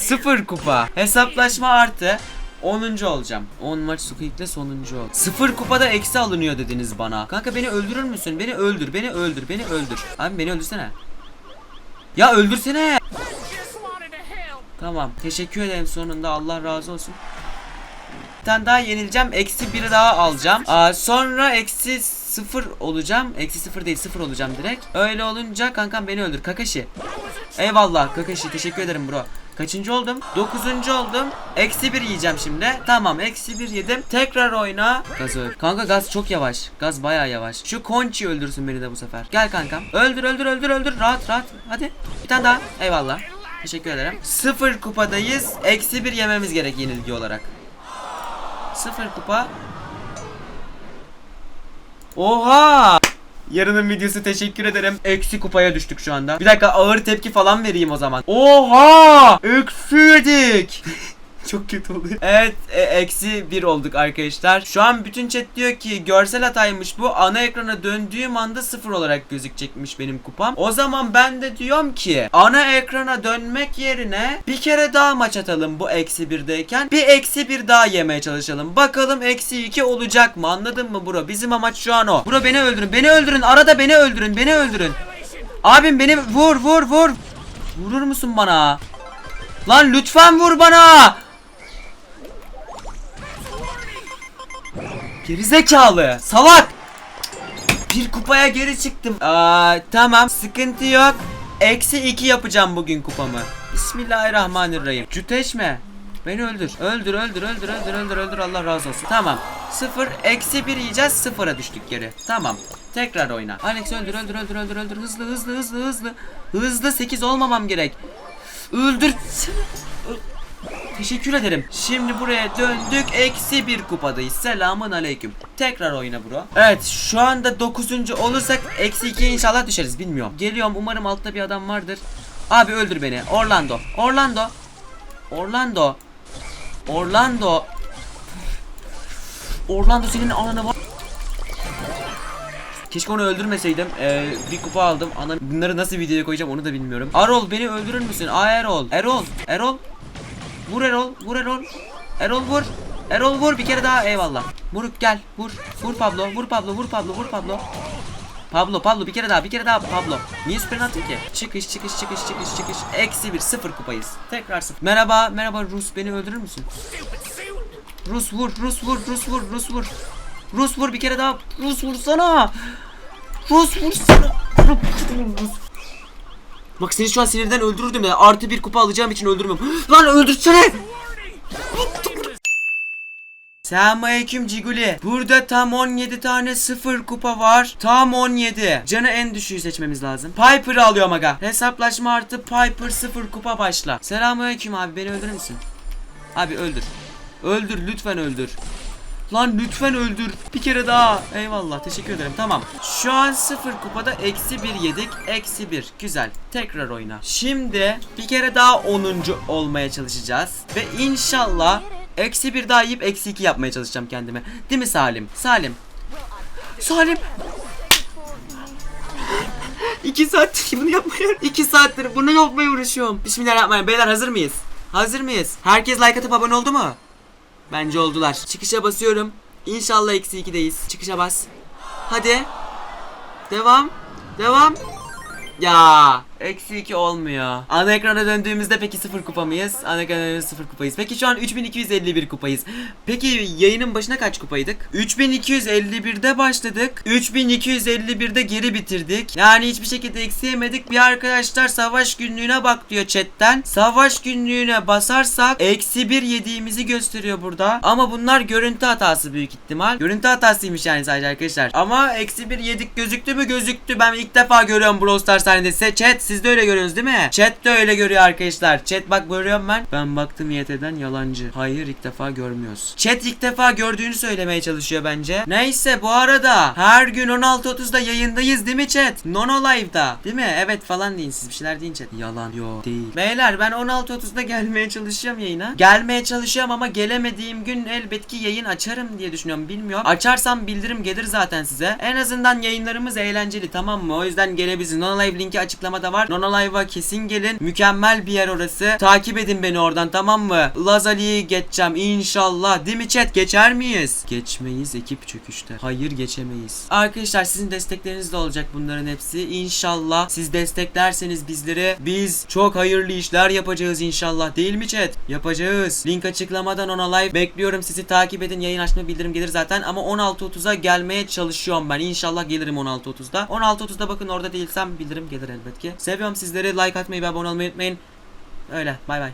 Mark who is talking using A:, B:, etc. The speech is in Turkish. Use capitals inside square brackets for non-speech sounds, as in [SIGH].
A: Sıfır kupa. Hesaplaşma artı. 10. olacağım. 10 maç Squeak'le sonuncu ol. Sıfır kupada eksi alınıyor dediniz bana. Kanka beni öldürür müsün? Beni öldür, beni öldür, beni öldür. Abi beni öldürsene. Ya öldürsene. Tamam. Teşekkür ederim sonunda. Allah razı olsun. Bir tane daha yenileceğim. Eksi biri daha alacağım. Aa, sonra eksi sıfır olacağım. Eksi sıfır değil sıfır olacağım direkt. Öyle olunca kankam beni öldür. Kakashi. Eyvallah Kakashi teşekkür ederim bro. Kaçıncı oldum? Dokuzuncu oldum. Eksi bir yiyeceğim şimdi. Tamam eksi bir yedim. Tekrar oyna. Gaz. Kanka gaz çok yavaş. Gaz baya yavaş. Şu Conchi öldürsün beni de bu sefer. Gel kankam. Öldür öldür öldür öldür. Rahat rahat. Hadi. Bir tane daha. Eyvallah. Teşekkür ederim. Sıfır kupadayız. Eksi bir yememiz gerek yenilgi olarak. Sıfır kupa. Oha! Yarının videosu teşekkür ederim. Eksi kupaya düştük şu anda. Bir dakika ağır tepki falan vereyim o zaman. Oha! Yedik. Çok kötü oluyor. Evet e, eksi bir olduk arkadaşlar. Şu an bütün chat diyor ki görsel hataymış bu. Ana ekrana döndüğüm anda sıfır olarak gözükecekmiş benim kupam. O zaman ben de diyorum ki ana ekrana dönmek yerine bir kere daha maç atalım bu eksi birdeyken. Bir eksi bir daha yemeye çalışalım. Bakalım eksi iki olacak mı anladın mı bro? Bizim amaç şu an o. Bro beni öldürün beni öldürün arada beni öldürün beni öldürün. Abim beni vur vur vur. Vurur musun bana? Lan lütfen vur bana. Gerizekalı. Salak. Bir kupaya geri çıktım. Aa, tamam sıkıntı yok. Eksi iki yapacağım bugün kupamı. Bismillahirrahmanirrahim. Cüteşme. Beni öldür. Öldür öldür öldür öldür öldür öldür Allah razı olsun. Tamam. Sıfır eksi bir yiyeceğiz sıfıra düştük geri. Tamam. Tekrar oyna. Alex öldür öldür öldür öldür öldür. Hızlı hızlı hızlı hızlı. Hızlı 8 olmamam gerek. Öldür. Teşekkür ederim. Şimdi buraya döndük. Eksi bir kupadayız. Selamun aleyküm. Tekrar oyna bro. Evet şu anda 9. olursak eksi 2'ye inşallah düşeriz. Bilmiyorum. Geliyorum. Umarım altta bir adam vardır. Abi öldür beni. Orlando. Orlando. Orlando. Orlando. Orlando senin ananı var. Keşke onu öldürmeseydim. Ee, bir kupa aldım. Ana bunları nasıl videoya koyacağım onu da bilmiyorum. Arol beni öldürür müsün? Aa Erol. Erol. Erol. Vur Erol, vur Erol. Erol vur. Erol vur bir kere daha eyvallah. Vur gel vur. Vur Pablo, vur Pablo, vur Pablo, vur Pablo. Pablo, Pablo bir kere daha, bir kere daha Pablo. Niye süperini attın ki? Çıkış, çıkış, çıkış, çıkış, çıkış. Eksi bir, sıfır kupayız. Tekrar sıfır. Merhaba, merhaba Rus beni öldürür müsün? Rus vur, Rus vur, Rus vur, Rus vur. Rus vur bir kere daha. Rus vursana. Rus vursana. Rus. Bak seni şu an sinirden öldürürdüm ya. Artı bir kupa alacağım için öldürmüyorum. [GASPS] Lan öldürsene. Selamünaleyküm Ciguli. Burada tam 17 tane sıfır kupa var. Tam 17. Canı en düşüğü seçmemiz lazım. Piper'ı alıyorum aga. Hesaplaşma artı Piper sıfır kupa başla. Selamünaleyküm abi beni öldürür müsün? Abi öldür. Öldür lütfen öldür. Lan lütfen öldür. Bir kere daha. Eyvallah teşekkür ederim. Tamam. Şu an sıfır kupada eksi bir yedik. Eksi bir. Güzel. Tekrar oyna. Şimdi bir kere daha 10. olmaya çalışacağız. Ve inşallah eksi bir daha yiyip eksi iki yapmaya çalışacağım kendime. Değil mi Salim? Salim. Salim. [LAUGHS] İki saattir bunu yapmaya İki saattir bunu yapmaya uğraşıyorum. Bismillahirrahmanirrahim. Beyler hazır mıyız? Hazır mıyız? Herkes like atıp abone oldu mu? Bence oldular. Çıkışa basıyorum. İnşallah eksi 2'deyiz. Çıkışa bas. Hadi. Devam. Devam. Ya eksi 2 olmuyor. Ana ekrana döndüğümüzde peki 0 kupa mıyız? Ana ekrana döndüğümüzde 0 kupayız. Peki şu an 3251 kupayız. Peki yayının başına kaç kupaydık? 3251'de başladık. 3251'de geri bitirdik. Yani hiçbir şekilde eksi yemedik. Bir arkadaşlar savaş günlüğüne bak diyor chatten. Savaş günlüğüne basarsak eksi 1 yediğimizi gösteriyor burada. Ama bunlar görüntü hatası büyük ihtimal. Görüntü hatasıymış yani sadece arkadaşlar. Ama eksi 1 yedik gözüktü mü gözüktü. Ben ilk defa görüyorum Brawl Stars sahnede. Chat siz de öyle görüyorsunuz değil mi? Chat de öyle görüyor arkadaşlar. Chat bak görüyorum ben. Ben baktım YT'den yalancı. Hayır ilk defa görmüyoruz. Chat ilk defa gördüğünü söylemeye çalışıyor bence. Neyse bu arada her gün 16.30'da yayındayız değil mi chat? Nono Live'da. Değil mi? Evet falan deyin siz bir şeyler deyin chat. Yalan yok değil. Beyler ben 16.30'da gelmeye çalışıyorum yayına. Gelmeye çalışıyorum ama gelemediğim gün elbet ki yayın açarım diye düşünüyorum. Bilmiyorum. Açarsam bildirim gelir zaten size. En azından yayınlarımız eğlenceli tamam mı? O yüzden gelebilirsiniz. Nono Live linki açıklamada var. Var. Nona Live'a kesin gelin. Mükemmel bir yer orası. Takip edin beni oradan tamam mı? Lazali'yi geçeceğim inşallah. Değil mi chat? Geçer miyiz? Geçmeyiz ekip çöküşte. Hayır geçemeyiz. Arkadaşlar sizin destekleriniz de olacak bunların hepsi. İnşallah siz desteklerseniz bizleri biz çok hayırlı işler yapacağız inşallah. Değil mi chat? Yapacağız. Link açıklamadan ona live bekliyorum. Sizi takip edin. Yayın açma bildirim gelir zaten ama 16.30'a gelmeye çalışıyorum ben. İnşallah gelirim 16.30'da. 16.30'da bakın orada değilsem bildirim gelir elbet ki. Seviyorum sizleri. Like atmayı ve abone olmayı unutmayın. Öyle. Bay bay.